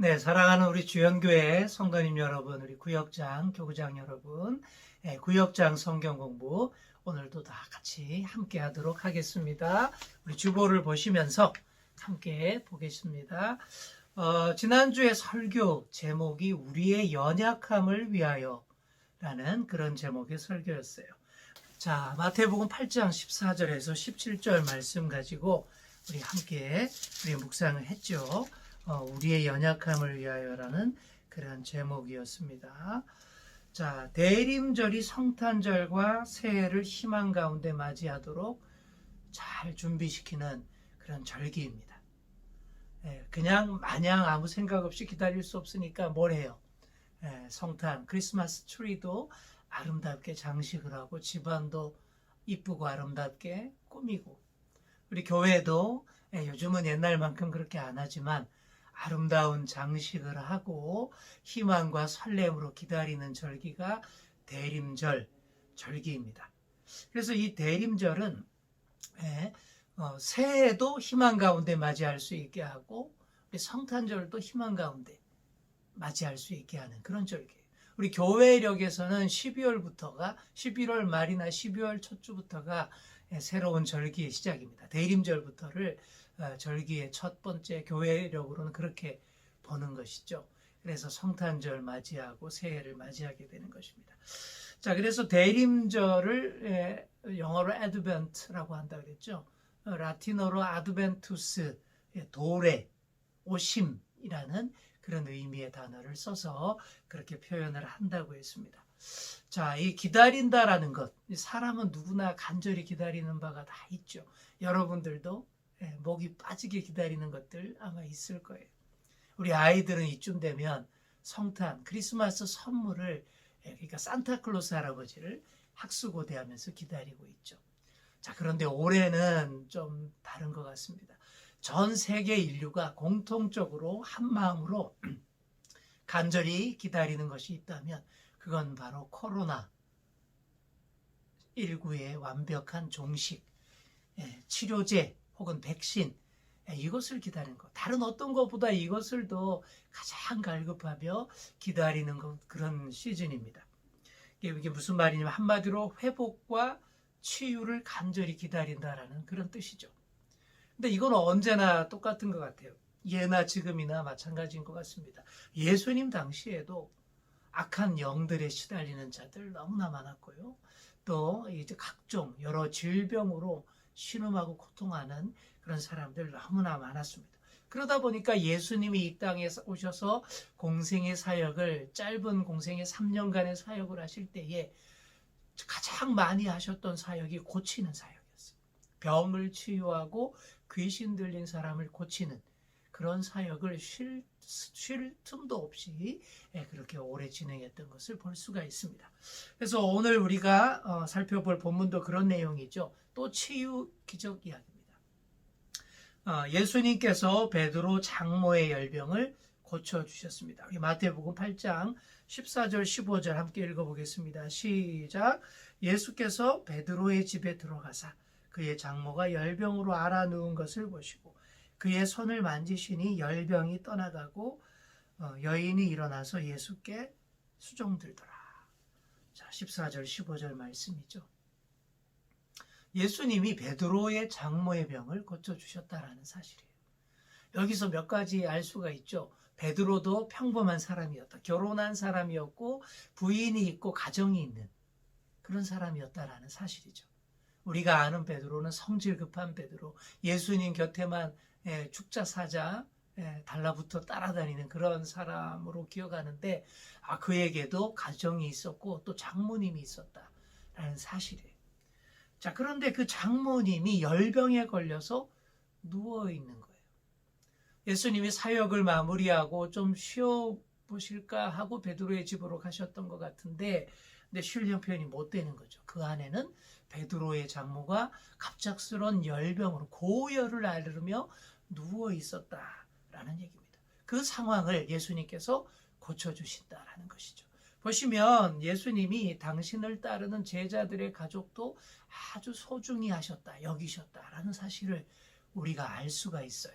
네, 사랑하는 우리 주연교회 성도님 여러분, 우리 구역장, 교구장 여러분, 예, 구역장 성경 공부 오늘도 다 같이 함께 하도록 하겠습니다. 우리 주보를 보시면서 함께 보겠습니다. 어, 지난주에 설교 제목이 우리의 연약함을 위하여 라는 그런 제목의 설교였어요. 자, 마태복음 8장 14절에서 17절 말씀 가지고 우리 함께 우리 묵상을 했죠. 어, 우리의 연약함을 위하여라는 그런 제목이었습니다. 자, 대림절이 성탄절과 새해를 희망 가운데 맞이하도록 잘 준비시키는 그런 절기입니다. 예, 그냥 마냥 아무 생각 없이 기다릴 수 없으니까 뭘 해요? 예, 성탄, 크리스마스 트리도 아름답게 장식을 하고 집안도 이쁘고 아름답게 꾸미고 우리 교회도 예, 요즘은 옛날만큼 그렇게 안 하지만 아름다운 장식을 하고 희망과 설렘으로 기다리는 절기가 대림절 절기입니다. 그래서 이 대림절은 예, 어, 새해도 희망 가운데 맞이할 수 있게 하고 우리 성탄절도 희망 가운데 맞이할 수 있게 하는 그런 절기예요. 우리 교회력에서는 12월부터가 11월 말이나 12월 첫 주부터가 예, 새로운 절기의 시작입니다. 대림절부터를 어, 절기의 첫 번째 교회력으로는 그렇게 보는 것이죠. 그래서 성탄절 맞이하고 새해를 맞이하게 되는 것입니다. 자, 그래서 대림절을 예, 영어로 advent라고 한다 그랬죠. 어, 라틴어로 adventus, 예, 도래, 오심이라는 그런 의미의 단어를 써서 그렇게 표현을 한다고 했습니다. 자, 이 기다린다라는 것, 이 사람은 누구나 간절히 기다리는 바가 다 있죠. 여러분들도 예, 목이 빠지게 기다리는 것들 아마 있을 거예요. 우리 아이들은 이쯤 되면 성탄, 크리스마스 선물을 예, 그러니까 산타클로스 할아버지를 학수고대하면서 기다리고 있죠. 자, 그런데 올해는 좀 다른 것 같습니다. 전 세계 인류가 공통적으로 한 마음으로 간절히 기다리는 것이 있다면 그건 바로 코로나 19의 완벽한 종식, 예, 치료제 혹은 백신 예, 이것을 기다리는 것. 다른 어떤 것보다 이것을 더 가장 갈급하며 기다리는 것, 그런 시즌입니다. 이게 무슨 말이냐면 한마디로 회복과 치유를 간절히 기다린다라는 그런 뜻이죠. 근데 이건 언제나 똑같은 것 같아요. 예나 지금이나 마찬가지인 것 같습니다. 예수님 당시에도 악한 영들에 시달리는 자들 너무나 많았고요. 또 이제 각종 여러 질병으로 신음하고 고통하는 그런 사람들 너무나 많았습니다. 그러다 보니까 예수님이 이 땅에 오셔서 공생의 사역을 짧은 공생의 3년간의 사역을 하실 때에 가장 많이 하셨던 사역이 고치는 사역이었어요. 병을 치유하고 귀신 들린 사람을 고치는 그런 사역을 쉴, 쉴 틈도 없이 예, 그렇게 오래 진행했던 것을 볼 수가 있습니다. 그래서 오늘 우리가 어, 살펴볼 본문도 그런 내용이죠. 또 치유 기적 이야기입니다. 어, 예수님께서 베드로 장모의 열병을 고쳐 주셨습니다. 우리 마태복음 8장 14절 15절 함께 읽어 보겠습니다. 시작. 예수께서 베드로의 집에 들어가사 그의 장모가 열병으로 알아 누운 것을 보시고 그의 손을 만지시니 열병이 떠나가고 어, 여인이 일어나서 예수께 수종들더라. 자, 14절 15절 말씀이죠. 예수님이 베드로의 장모의 병을 고쳐 주셨다라는 사실이에요. 여기서 몇 가지 알 수가 있죠. 베드로도 평범한 사람이었다. 결혼한 사람이었고 부인이 있고 가정이 있는 그런 사람이었다라는 사실이죠. 우리가 아는 베드로는 성질 급한 베드로, 예수님 곁에만 예, 축자 사자 예, 달라붙어 따라다니는 그런 사람으로 기억하는데 아, 그에게도 가정이 있었고 또 장모님이 있었다라는 사실이에요. 자 그런데 그 장모님이 열병에 걸려서 누워 있는 거예요. 예수님이 사역을 마무리하고 좀 쉬어 보실까 하고 베드로의 집으로 가셨던 것 같은데 근데 쉴 형편이 못 되는 거죠. 그 안에는 베드로의 장모가 갑작스런 열병으로 고열을 앓으며 누워 있었다라는 얘기입니다. 그 상황을 예수님께서 고쳐주신다라는 것이죠. 보시면 예수님이 당신을 따르는 제자들의 가족도 아주 소중히 하셨다, 여기셨다라는 사실을 우리가 알 수가 있어요.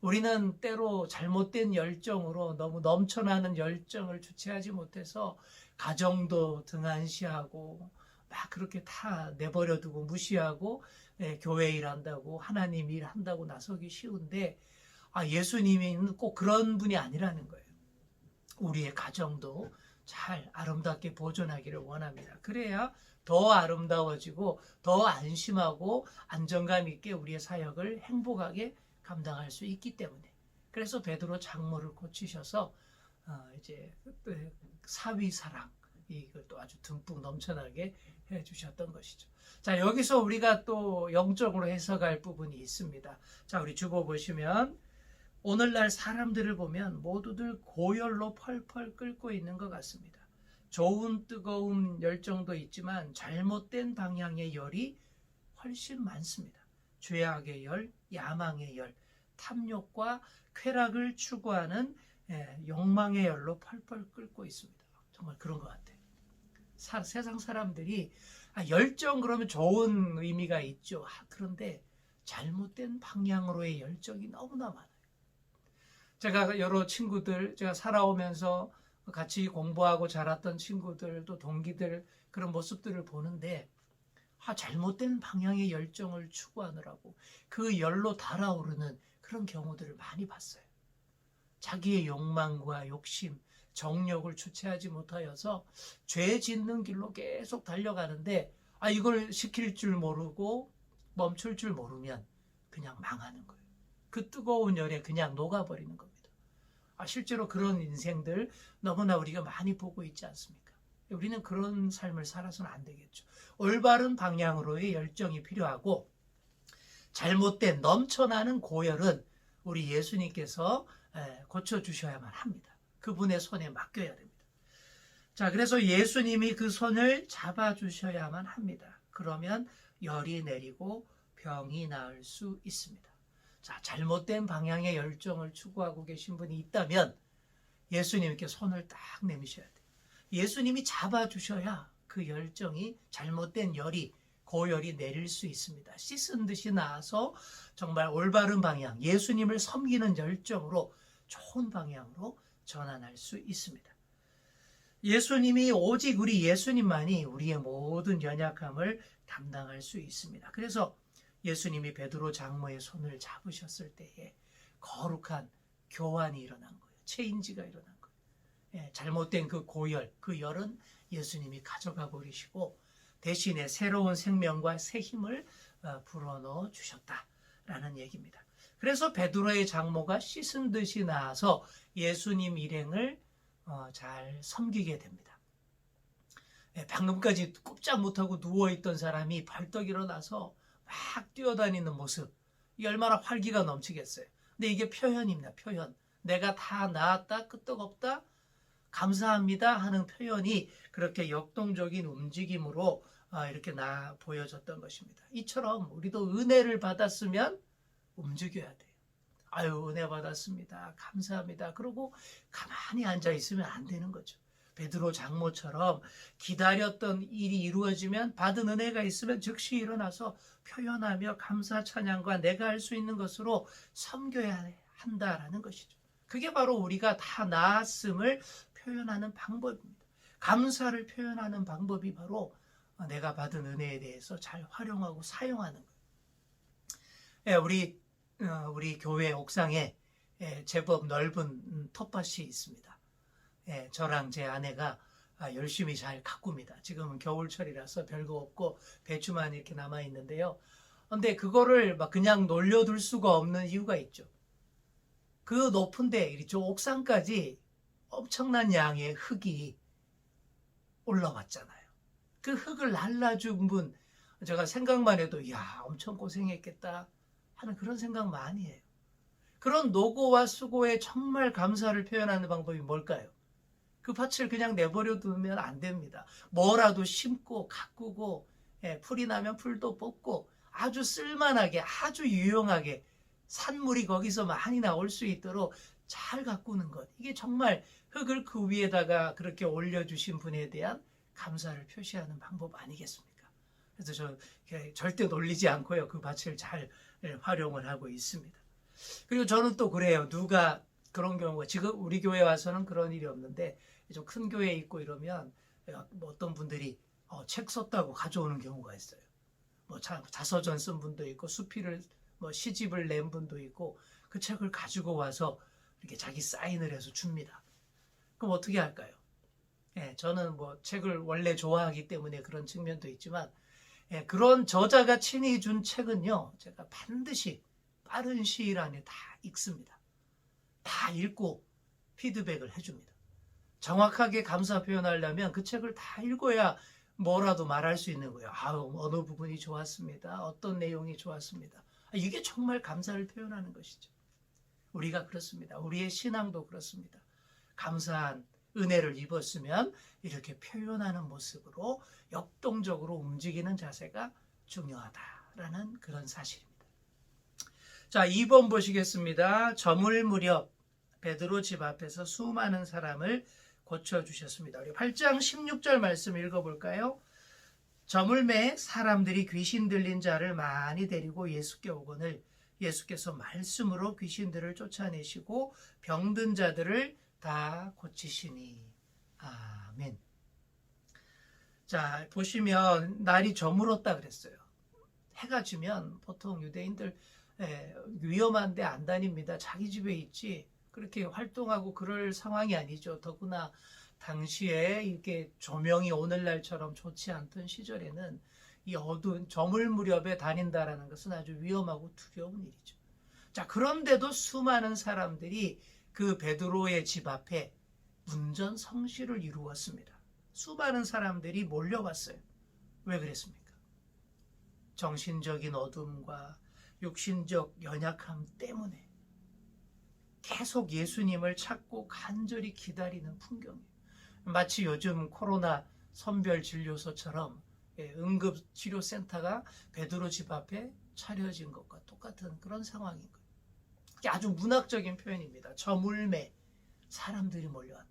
우리는 때로 잘못된 열정으로 너무 넘쳐나는 열정을 주체하지 못해서 가정도 등한시하고 막 그렇게 다 내버려 두고 무시하고 예, 교회 일한다고 하나님 일한다고 나서기 쉬운데 아, 예수님이 꼭 그런 분이 아니라는 거예요. 우리의 가정도 잘 아름답게 보존하기를 원합니다. 그래야 더 아름다워지고 더 안심하고 안정감 있게 우리의 사역을 행복하게 감당할 수 있기 때문에 그래서 베드로 장모를 고치셔서 어, 이제 그 사위 사랑 이걸 또 아주 듬뿍 넘쳐나게 해 주셨던 것이죠. 자 여기서 우리가 또 영적으로 해석할 부분이 있습니다. 자 우리 주보 보시면 오늘날 사람들을 보면 모두들 고열로 펄펄 끓고 있는 것 같습니다. 좋은 뜨거운 열정도 있지만 잘못된 방향의 열이 훨씬 많습니다. 죄악의 열, 야망의 열, 탐욕과 쾌락을 추구하는 예, 욕망의 열로 펄펄 끓고 있습니다. 정말 그런 것 같아요. 사- 세상 사람들이 아, 열정 그러면 좋은 의미가 있죠. 아, 그런데 잘못된 방향으로의 열정이 너무나 많아요. 제가 여러 친구들, 제가 살아오면서 같이 공부하고 자랐던 친구들, 또 동기들 그런 모습들을 보는데 아, 잘못된 방향의 열정을 추구하느라고 그 열로 달아오르는 그런 경우들을 많이 봤어요. 자기의 욕망과 욕심, 정욕을 주체하지 못하여서 죄 짓는 길로 계속 달려가는데 아 이걸 시킬 줄 모르고 멈출 줄 모르면 그냥 망하는 거예요. 그 뜨거운 열에 그냥 녹아버리는 겁니다. 아 실제로 그런 인생들 너무나 우리가 많이 보고 있지 않습니까? 우리는 그런 삶을 살아서는 안 되겠죠. 올바른 방향으로의 열정이 필요하고 잘못된 넘쳐나는 고열은 우리 예수님께서 에, 고쳐주셔야만 합니다. 그분의 손에 맡겨야 됩니다. 자, 그래서 예수님이 그 손을 잡아주셔야만 합니다. 그러면 열이 내리고 병이 나을 수 있습니다. 자, 잘못된 방향의 열정을 추구하고 계신 분이 있다면 예수님께 손을 딱 내미셔야 돼요. 예수님이 잡아주셔야 그 열정이 잘못된 열이 고열이 내릴 수 있습니다. 씻은 듯이 나와서 정말 올바른 방향, 예수님을 섬기는 열정으로 좋은 방향으로 전환할 수 있습니다. 예수님이 오직 우리 예수님만이 우리의 모든 연약함을 담당할 수 있습니다. 그래서 예수님이 베드로 장모의 손을 잡으셨을 때에 거룩한 교환이 일어난 거예요. 체인지가 일어난 거예요. 예, 잘못된 그 고열, 그 열은 예수님이 가져가 버리시고 대신에 새로운 생명과 새 힘을 어, 불어넣어 주셨다라는 얘기입니다. 그래서 베드로의 장모가 씻은 듯이 나와서 예수님 일행을 어, 잘 섬기게 됩니다. 예, 방금까지 꼼짝 못하고 누워있던 사람이 벌떡 일어나서 막 뛰어다니는 모습, 이 얼마나 활기가 넘치겠어요. 근데 이게 표현입니다, 표현. 내가 다 나았다, 끄떡없다, 감사합니다 하는 표현이 그렇게 역동적인 움직임으로 아, 이렇게 나 보여졌던 것입니다. 이처럼 우리도 은혜를 받았으면 움직여야 돼요. 아유, 은혜 받았습니다. 감사합니다. 그러고 가만히 앉아 있으면 안 되는 거죠. 베드로 장모처럼 기다렸던 일이 이루어지면 받은 은혜가 있으면 즉시 일어나서 표현하며 감사 찬양과 내가 할 수 있는 것으로 섬겨야 한다라는 것이죠. 그게 바로 우리가 다 나았음을 표현하는 방법입니다. 감사를 표현하는 방법이 바로 내가 받은 은혜에 대해서 잘 활용하고 사용하는 거예요. 예, 우리 어, 우리 교회 옥상에 예, 제법 넓은 음, 텃밭이 있습니다. 예, 저랑 제 아내가 아, 열심히 잘 가꿉니다. 지금은 겨울철이라서 별거 없고 배추만 이렇게 남아 있는데요. 근데 그거를 막 그냥 놀려둘 수가 없는 이유가 있죠. 그 높은데 이저 옥상까지 엄청난 양의 흙이 올라왔잖아요. 그 흙을 날라준 분, 제가 생각만 해도 야 엄청 고생했겠다 하는 그런 생각 많이 해요. 그런 노고와 수고에 정말 감사를 표현하는 방법이 뭘까요? 그 밭을 그냥 내버려 두면 안 됩니다. 뭐라도 심고 가꾸고 예, 풀이 나면 풀도 뽑고 아주 쓸만하게 아주 유용하게 산물이 거기서 많이 나올 수 있도록 잘 가꾸는 것. 이게 정말 흙을 그 위에다가 그렇게 올려주신 분에 대한 감사를 표시하는 방법 아니겠습니까? 그래서 저 절대 놀리지 않고요. 그 밭을 잘 활용을 하고 있습니다. 그리고 저는 또 그래요. 누가 그런 경우가 지금 우리 교회 와서는 그런 일이 없는데 좀 큰 교회에 있고 이러면 뭐 어떤 분들이 어, 책 썼다고 가져오는 경우가 있어요. 뭐 자, 자서전 쓴 분도 있고 수필을 뭐 시집을 낸 분도 있고 그 책을 가지고 와서 이렇게 자기 사인을 해서 줍니다. 그럼 어떻게 할까요? 예, 저는 뭐 책을 원래 좋아하기 때문에 그런 측면도 있지만 예, 그런 저자가 친히 준 책은요, 제가 반드시 빠른 시일 안에 다 읽습니다. 다 읽고 피드백을 해줍니다. 정확하게 감사 표현하려면 그 책을 다 읽어야 뭐라도 말할 수 있는 거예요. 아, 어느 부분이 좋았습니다. 어떤 내용이 좋았습니다. 아, 이게 정말 감사를 표현하는 것이죠. 우리가 그렇습니다. 우리의 신앙도 그렇습니다. 감사한 은혜를 입었으면 이렇게 표현하는 모습으로 역동적으로 움직이는 자세가 중요하다라는 그런 사실입니다. 자, 2번 보시겠습니다. 저물 무렵 베드로 집 앞에서 수많은 사람을 고쳐 주셨습니다. 우리 8장 16절 말씀 읽어 볼까요? 저물매 사람들이 귀신 들린 자를 많이 데리고 예수께 오거늘 예수께서 말씀으로 귀신들을 쫓아내시고 병든 자들을 다 고치시니 아멘. 자 보시면 날이 저물었다 그랬어요. 해가 지면 보통 유대인들 에, 위험한데 안 다닙니다. 자기 집에 있지 그렇게 활동하고 그럴 상황이 아니죠. 더구나 당시에 이렇게 조명이 오늘날처럼 좋지 않던 시절에는 이 어두운 저물 무렵에 다닌다라는 것은 아주 위험하고 두려운 일이죠. 자, 그런데도 수많은 사람들이 그 베드로의 집 앞에 문전 성시를 이루었습니다. 수많은 사람들이 몰려왔어요. 왜 그랬습니까? 정신적인 어둠과 육신적 연약함 때문에 계속 예수님을 찾고 간절히 기다리는 풍경이에요. 마치 요즘 코로나 선별 진료소처럼 예, 응급치료센터가 베드로 집 앞에 차려진 것과 똑같은 그런 상황인 거예요. 아주 문학적인 표현입니다. 저물매 사람들이 몰려왔다.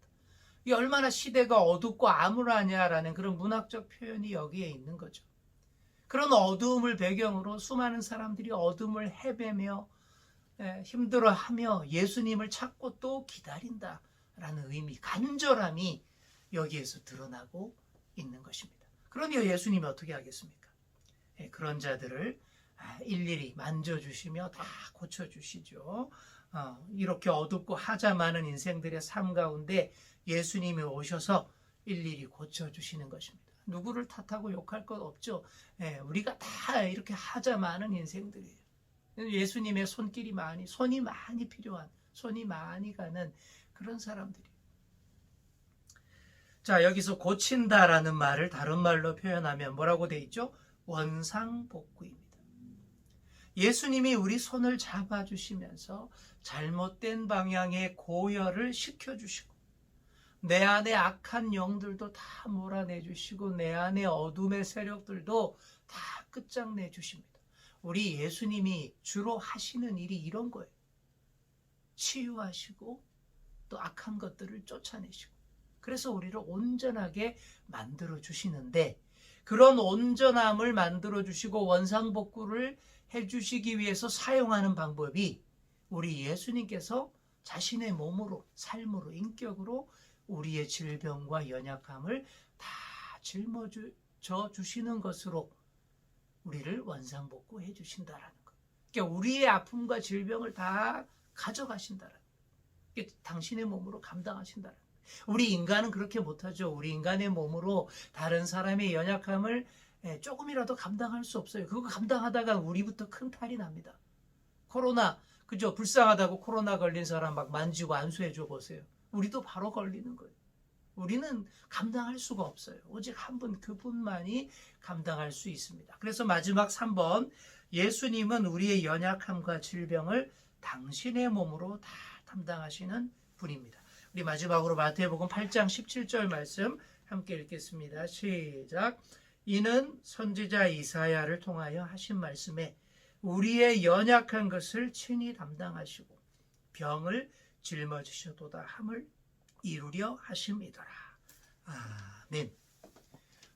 이 얼마나 시대가 어둡고 암울하냐라는 그런 문학적 표현이 여기에 있는 거죠. 그런 어두움을 배경으로 수많은 사람들이 어둠을 헤매며 예, 힘들어하며 예수님을 찾고 또 기다린다라는 의미, 간절함이 여기에서 드러나고 있는 것입니다. 그러니 예수님이 어떻게 하겠습니까? 예, 그런 자들을 아, 일일이 만져주시며 다 고쳐주시죠. 어, 이렇게 어둡고 하자 많은 인생들의 삶 가운데 예수님이 오셔서 일일이 고쳐주시는 것입니다. 누구를 탓하고 욕할 것 없죠. 예, 우리가 다 이렇게 하자 많은 인생들이에요. 예수님의 손길이 많이, 손이 많이 필요한, 손이 많이 가는 그런 사람들이. 자, 여기서 고친다라는 말을 다른 말로 표현하면 뭐라고 돼 있죠? 원상복구입니다. 예수님이 우리 손을 잡아주시면서 잘못된 방향의 고열을 시켜주시고, 내 안에 악한 영들도 다 몰아내 주시고, 내 안에 어둠의 세력들도 다 끝장내 주십니다. 우리 예수님이 주로 하시는 일이 이런 거예요. 치유하시고, 또 악한 것들을 쫓아내시고, 그래서 우리를 온전하게 만들어 주시는데 그런 온전함을 만들어 주시고 원상복구를 해 주시기 위해서 사용하는 방법이 우리 예수님께서 자신의 몸으로 삶으로 인격으로 우리의 질병과 연약함을 다 짊어져 주시는 것으로 우리를 원상복구해 주신다라는 것. 그러니까 우리의 아픔과 질병을 다 가져가신다라는 것. 당신의 몸으로 감당하신다라는 것. 우리 인간은 그렇게 못하죠. 우리 인간의 몸으로 다른 사람의 연약함을 예, 조금이라도 감당할 수 없어요. 그거 감당하다가 우리부터 큰 탈이 납니다. 코로나, 그죠? 불쌍하다고 코로나 걸린 사람 막 만지고 안수해 줘 보세요. 우리도 바로 걸리는 거예요. 우리는 감당할 수가 없어요. 오직 한 분, 그분만이 감당할 수 있습니다. 그래서 마지막 3번, 예수님은 우리의 연약함과 질병을 당신의 몸으로 다 담당하시는 분입니다. 우리 마지막으로 마태복음 8장 17절 말씀 함께 읽겠습니다. 시작. 이는 선지자 이사야를 통하여 하신 말씀에 우리의 연약한 것을 친히 담당하시고 병을 짊어지셔도다 함을 이루려 하심이더라. 아멘.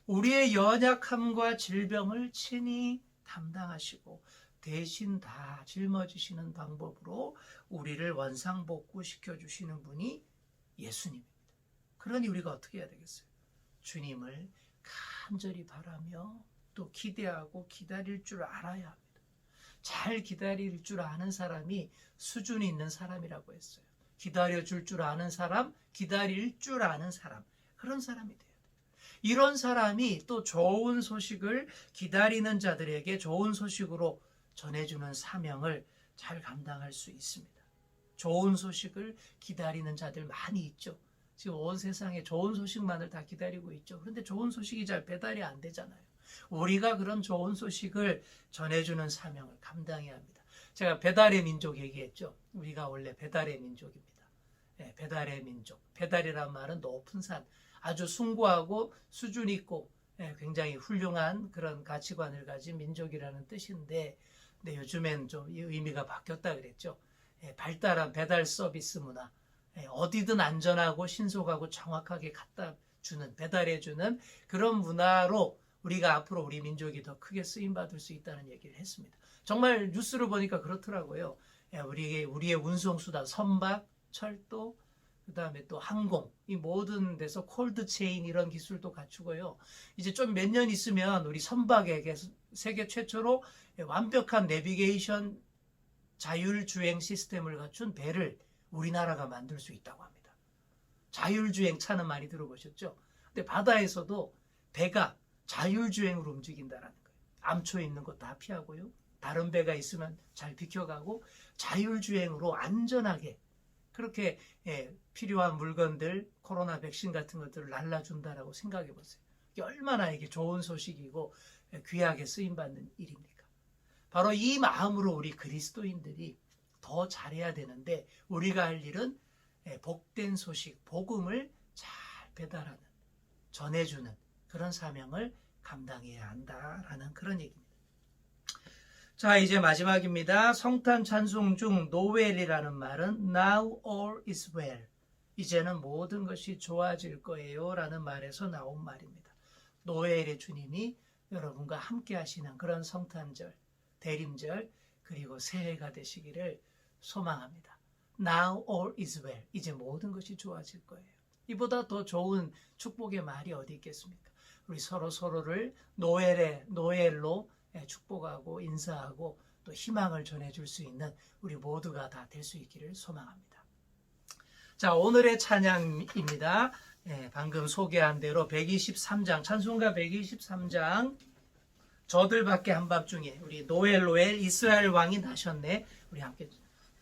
우리의 연약함과 질병을 친히 담당하시고 대신 다 짊어지시는 방법으로 우리를 원상복구 시켜주시는 분이 예수님입니다. 그러니 우리가 어떻게 해야 되겠어요? 주님을 간절히 바라며 또 기대하고 기다릴 줄 알아야 합니다. 잘 기다릴 줄 아는 사람이 수준이 있는 사람이라고 했어요. 기다려 줄 줄 아는 사람, 기다릴 줄 아는 사람. 그런 사람이 돼요. 이런 사람이 또 좋은 소식을 기다리는 자들에게 좋은 소식으로 전해주는 사명을 잘 감당할 수 있습니다. 좋은 소식을 기다리는 자들 많이 있죠. 지금 온 세상에 좋은 소식만을 다 기다리고 있죠. 그런데 좋은 소식이 잘 배달이 안 되잖아요. 우리가 그런 좋은 소식을 전해주는 사명을 감당해야 합니다. 제가 배달의 민족 얘기했죠. 우리가 원래 배달의 민족입니다. 예, 배달의 민족. 배달이란 말은 높은 산, 아주 숭고하고 수준 있고 예, 굉장히 훌륭한 그런 가치관을 가진 민족이라는 뜻인데, 근데 요즘엔 좀이 의미가 바뀌었다 그랬죠. 예, 발달한 배달 서비스 문화, 예, 어디든 안전하고 신속하고 정확하게 갖다 주는 배달해 주는 그런 문화로 우리가 앞으로 우리 민족이 더 크게 쓰임 받을 수 있다는 얘기를 했습니다. 정말 뉴스를 보니까 그렇더라고요. 예, 우리의 우리의 운송 수단 선박, 철도, 그 다음에 또 항공 이 모든 데서 콜드 체인 이런 기술도 갖추고요. 이제 좀 몇 년 있으면 우리 선박에게 세계 최초로 완벽한 내비게이션 자율 주행 시스템을 갖춘 배를 우리나라가 만들 수 있다고 합니다. 자율주행 차는 많이 들어보셨죠? 근데 바다에서도 배가 자율주행으로 움직인다라는 거예요. 암초 있는 거다 피하고요. 다른 배가 있으면 잘 비켜가고 자율주행으로 안전하게 그렇게 예, 필요한 물건들 코로나 백신 같은 것들을 날라준다라고 생각해 보세요. 얼마나 이게 좋은 소식이고 예, 귀하게 쓰임 받는 일입니까? 바로 이 마음으로 우리 그리스도인들이 더 잘해야 되는데 우리가 할 일은 예, 복된 소식, 복음을 잘 배달하는, 전해주는 그런 사명을 감당해야 한다라는 그런 얘기입니다. 자, 이제 마지막입니다. 성탄 찬송 중 노웰이라는 말은 Now all is well. 이제는 모든 것이 좋아질 거예요. 라는 말에서 나온 말입니다. 노엘의 주님이 여러분과 함께 하시는 그런 성탄절, 대림절, 그리고 새해가 되시기를 소망합니다. Now all is well. 이제 모든 것이 좋아질 거예요. 이보다 더 좋은 축복의 말이 어디 있겠습니까? 우리 서로 서로를 노엘의 노엘로 축복하고 인사하고 또 희망을 전해줄 수 있는 우리 모두가 다 될 수 있기를 소망합니다. 자 오늘의 찬양입니다. 예, 방금 소개한 대로 123장 찬송가 123장 저들밖에 한밤중에 우리 노엘 노엘 이스라엘 왕이 나셨네 우리 함께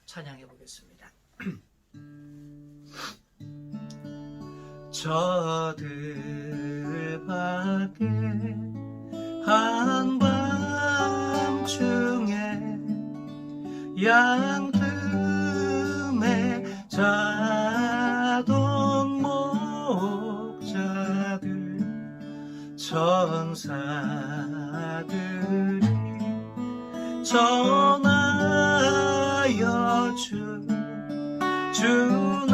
찬양해 보겠습니다. 저들밖에 한밤중에 양틈에 자던 목자들 천사들이 전하여 주 주나신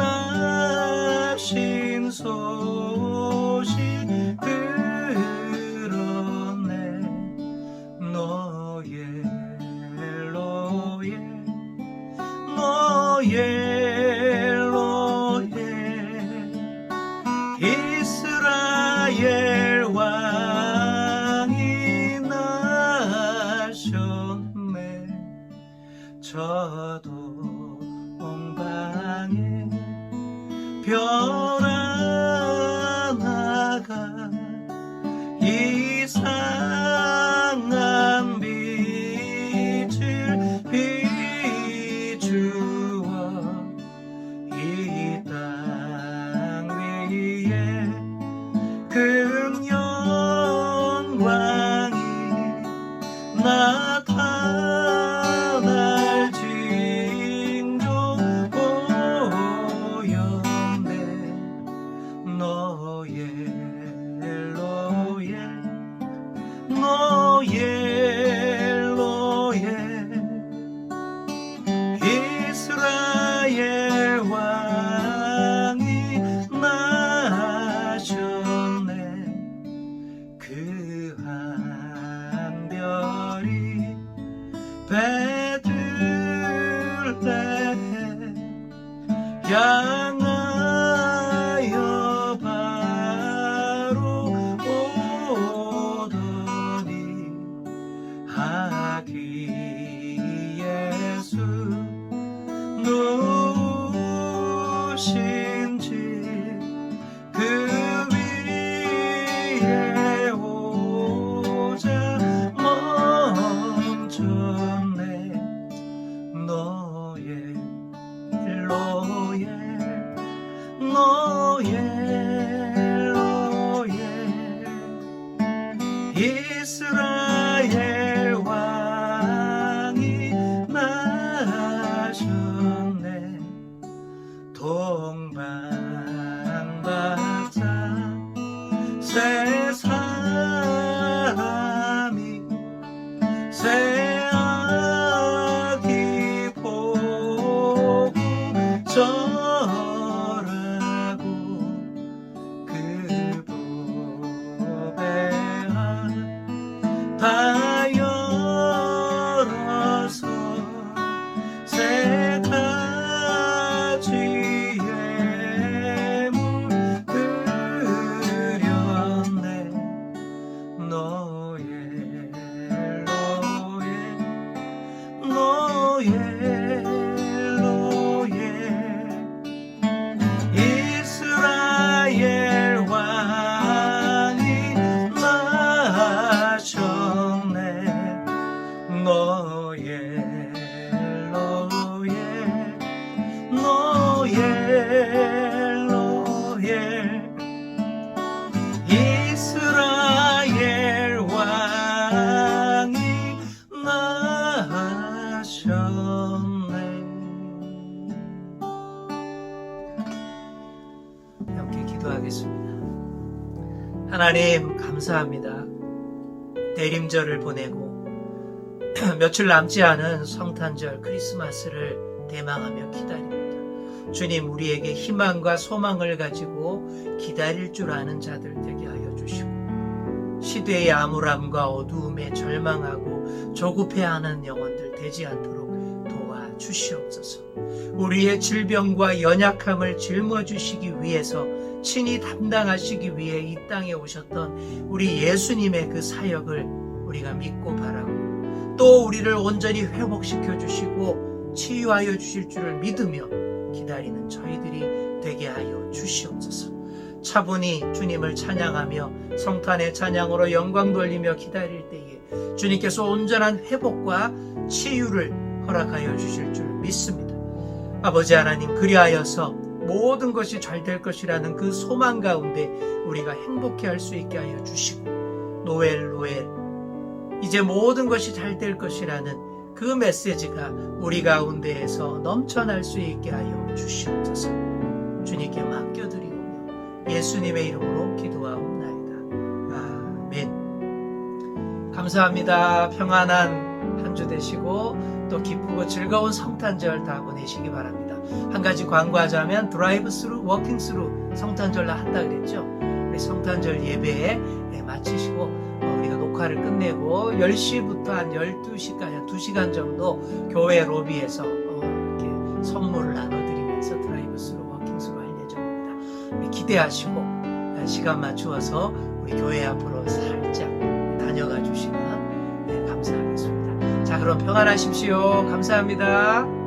소식 들었네 노예 로예 노예 오 절 이스라엘 왕이 나셨네. 함께 기도하겠습니다. 하나님 감사합니다. 대림절을 보내고 며칠 남지 않은 성탄절 크리스마스를 대망하며 기다립니다 주님 우리에게 희망과 소망을 가지고 기다릴 줄 아는 자들 되게 하여 주시고 시대의 암울함과 어두움에 절망하고 조급해하는 영혼들 되지 않도록 도와 주시옵소서. 우리의 질병과 연약함을 짊어주시기 위해서 친히 담당하시기 위해 이 땅에 오셨던 우리 예수님의 그 사역을 우리가 믿고 바라고 또 우리를 온전히 회복시켜 주시고 치유하여 주실 줄을 믿으며 기다리는 저희들이 되게 하여 주시옵소서. 차분히 주님을 찬양하며 성탄의 찬양으로 영광 돌리며 기다릴 때에 주님께서 온전한 회복과 치유를 허락하여 주실 줄 믿습니다. 아버지 하나님 그리하여서 모든 것이 잘 될 것이라는 그 소망 가운데 우리가 행복해 할 수 있게 하여 주시고 노엘 노엘 이제 모든 것이 잘 될 것이라는 그 메시지가 우리 가운데에서 넘쳐날 수 있게 하여 주시옵소서. 주님께 맡겨드리오며 예수님의 이름으로 기도하옵나이다. 아멘. 감사합니다. 평안한 한 주 되시고 또 기쁘고 즐거운 성탄절 다 보내시기 바랍니다. 한 가지 광고하자면 드라이브 스루, 워킹 스루 성탄절날 한다 그랬죠. 우리 성탄절 예배에 예, 마치시고 녹화를 끝내고 10시부터 한 12시까지 한 2시간 정도 교회 로비에서 어, 이렇게 선물을 나눠드리면서 드라이브 스루, 워킹 스루 할 예정입니다. 기대하시고 어, 시간 맞추어서 우리 교회 앞으로 살짝 다녀가 주시면 네, 감사하겠습니다. 자, 그럼 평안하십시오. 감사합니다.